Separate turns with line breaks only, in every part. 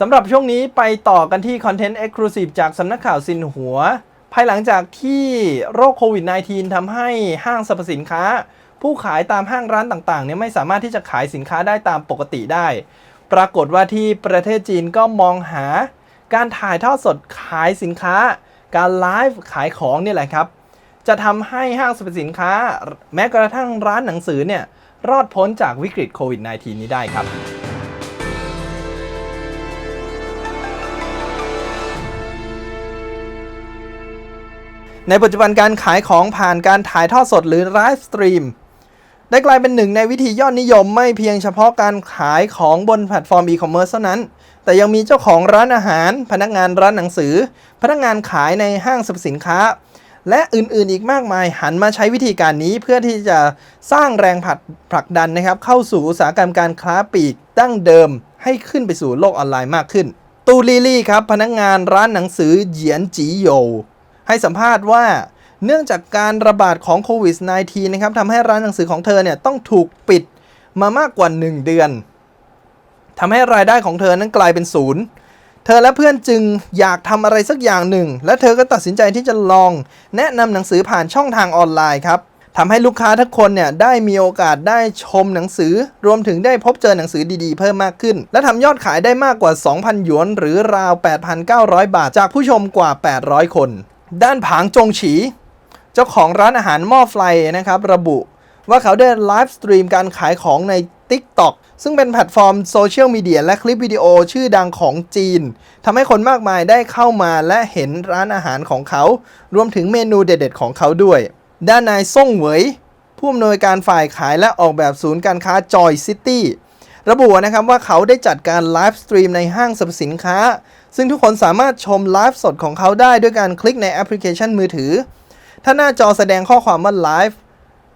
สำหรับช่วงนี้ไปต่อกันที่คอนเทนต์ Exclusive จากสำนักข่าวซินหัว ภายหลังจากที่โรคโควิด -19 ทำให้ห้างสรรพสินค้า ผู้ขายตามห้างร้านต่างๆเนี่ยไม่สามารถที่จะขายสินค้าได้ตามปกติได้ ปรากฏว่าที่ประเทศจีนก็มองหา การถ่ายทอดสดขายสินค้า การไลฟ์ขายของนี่แหละครับ จะทำให้ห้างสรรพสินค้า แม้กระทั่งร้านหนังสือเนี่ยรอดพ้นจากวิกฤตโควิด -19 นี้ได้ครับ ในปัจจุบันการขายของผ่านการถ่ายทอดสดหรือไลฟ์สตรีมได้กลายเป็นหนึ่งในวิธียอดนิยมไม่เพียงเฉพาะการขายของบนแพลตฟอร์มอีคอมเมิร์ซเท่านั้น แต่ยังมีเจ้าของร้านอาหาร พนักงานร้านหนังสือ พนักงานขายในห้างสรรพสินค้า และอื่นๆอีกมากมายหันมาใช้วิธีการนี้เพื่อที่จะสร้างแรงผลักผลักดันนะครับ เข้าสู่อุตสาหกรรมการค้าปลีกดั้งเดิม ให้ขึ้นไปสู่โลกออนไลน์มากขึ้น ตูลี่ลี่ครับพนักงานร้านหนังสือเหยียนจีโย ให้สัมภาษณ์ว่าเนื่องจากการระบาดของโควิด -19 นะครับทำให้ร้านหนังสือของเธอเนี่ยต้องถูกปิดมามากกว่า 1 เดือนทำให้รายได้ของเธอนั้นกลายเป็นศูนย์เธอและเพื่อนจึงอยากทำอะไรสักอย่างหนึ่ง และเธอก็ตัดสินใจที่จะลอง แนะนำหนังสือผ่านช่องทางออนไลน์ครับทำให้ลูกค้าทุกคนเนี่ยได้มีโอกาสได้ชมหนังสือ รวมถึงได้พบเจอหนังสือดีๆ เพิ่มมากขึ้น และทำยอดขายได้มากกว่า 2,000 หยวน หรือราว 8,900 บาทจากผู้ชมกว่า 800 คน ด้านผางจงฉี เจ้าของร้านอาหารหม้อไฟนะครับ ระบุว่าเขาได้ไลฟ์สตรีมการขายของใน TikTok ซึ่งเป็นแพลตฟอร์มโซเชียลมีเดียและคลิปวิดีโอชื่อดังของจีนทำให้คนมากมายได้เข้ามาและเห็นร้านอาหารของเขา รวมถึงเมนูเด็ดๆ ของเขาด้วย ด้านนายซ่งเหวย ผู้อำนวยการฝ่ายขายและออกแบบศูนย์การค้าจอยซิตี้ ระบุนะครับว่าเขาได้จัดการไลฟ์สตรีมในห้างสรรพสินค้า ซึ่งทุกคนสามารถชมไลฟ์สดของเขาได้ด้วยการคลิกในแอปพลิเคชันมือถือ ถ้าหน้าจอแสดงข้อความว่าไลฟ์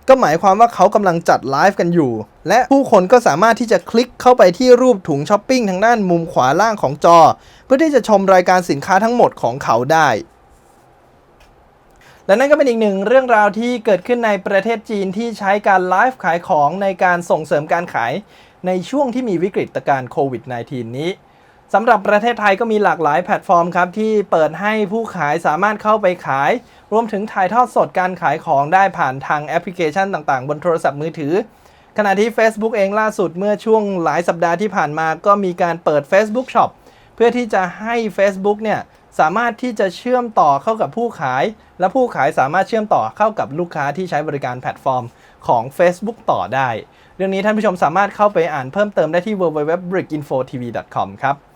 ก็หมายความว่าเขากำลังจัดไลฟ์กันอยู่ และผู้คนก็สามารถที่จะคลิกเข้าไปที่รูปถุงช้อปปิ้งทางด้านมุมขวาล่างของจอ เพื่อที่จะชมรายการสินค้าทั้งหมดของเขาได้ และนั่นก็เป็นอีกหนึ่งเรื่องราวที่เกิดขึ้นในประเทศจีนที่ใช้การไลฟ์ขายของในการส่งเสริมการขาย ในช่วงที่มีวิกฤตการณ์โควิด -19 นี้สำหรับประเทศไทยก็มีหลากหลายแพลตฟอร์มครับ ที่เปิดให้ผู้ขายสามารถเข้าไปขาย รวมถึงถ่ายทอดสดการขายของได้ผ่านทางแอปพลิเคชันต่างๆ บนโทรศัพท์มือถือ ขณะที่ Facebook เองล่าสุดเมื่อช่วงหลายสัปดาห์ที่ผ่านมาก็มีการเปิด Facebook Shop เพื่อที่จะให้ Facebook เนี่ย สามารถที่จะเชื่อมต่อเข้ากับผู้ขาย และผู้ขายสามารถเชื่อมต่อเข้ากับลูกค้าที่ใช้บริการแพลตฟอร์มของ Facebook ต่อได้ เรื่องนี้ท่านผู้ชมสามารถเข้าไปอ่านเพิ่มเติมได้ที่ www.brickinfotv.com ครับ